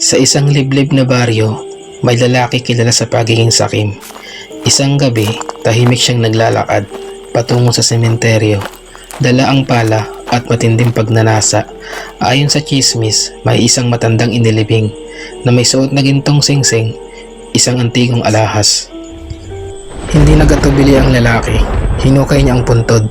Sa isang liblib na baryo, may lalaki kilala sa pagiging sakim. Isang gabi, tahimik siyang naglalakad patungo sa sementeryo. Dala ang pala at matinding pagnanasa. Ayon sa chismis, may isang matandang inilibing na may suot na gintong singsing, isang antigong alahas. Hindi nagatubili ang lalaki. Hinukay niya ang puntod.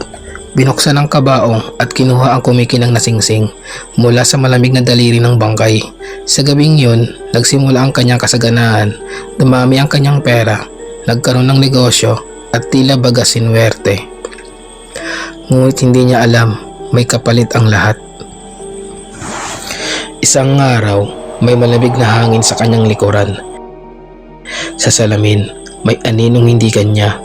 Binuksan ang kabaong at kinuha ang kumikinang nasingsing mula sa malamig na daliri ng bangkay. Sa gabing yun, nagsimula ang kanyang kasaganaan. Dumami ang kanyang pera, nagkaroon ng negosyo at tila baga sinwerte. Ngunit hindi niya alam, may kapalit ang lahat. Isang araw, may malamig na hangin sa kanyang likuran. Sa salamin, may aninong hindi kanya.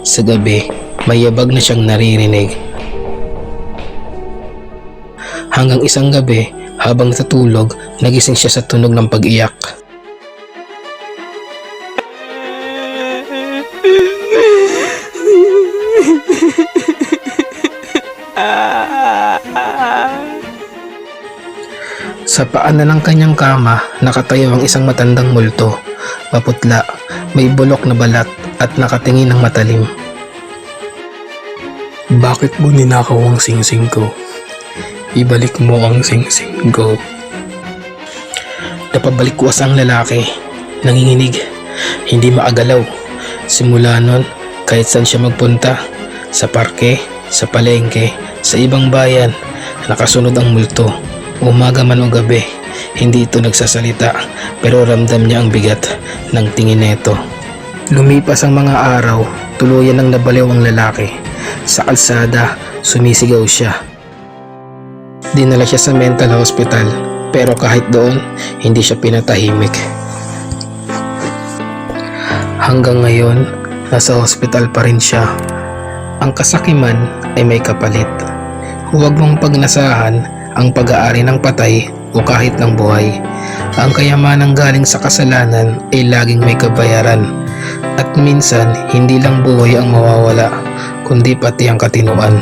Sa gabi, may yabag na siyang naririnig. Hanggang isang gabi, habang natutulog, nagising siya sa tunog ng pag-iyak. Sa paan na ng kanyang kama, nakatayo ang isang matandang multo. Maputla, may bulok na balat at nakatingin ng matalim. Bakit mo ninakaw ang singsing ko? Ibalik mo ang singsing ko. Napabalik ko ang lalaki. Nanginginig. Hindi maagalaw. Simula nun, kahit saan siya magpunta. Sa parke, sa palengke, sa ibang bayan, nakasunod ang multo. Umaga man o gabi, hindi ito nagsasalita pero ramdam niya ang bigat ng tingin nito. Lumipas ang mga araw, tuluyan ang nabaliw ang lalaki. Sa kalsada, sumisigaw siya. Dinala siya sa mental hospital pero kahit doon, hindi siya pinatahimik. Hanggang ngayon, nasa hospital pa rin siya. Ang kasakiman ay may kapalit. Huwag mong pagnasahan ang pag-aari ng patay o kahit ng buhay. Ang kayamanang galing sa kasalanan ay laging may kabayaran. At minsan, hindi lang buhay ang mawawala, kundi pati ang katinuan.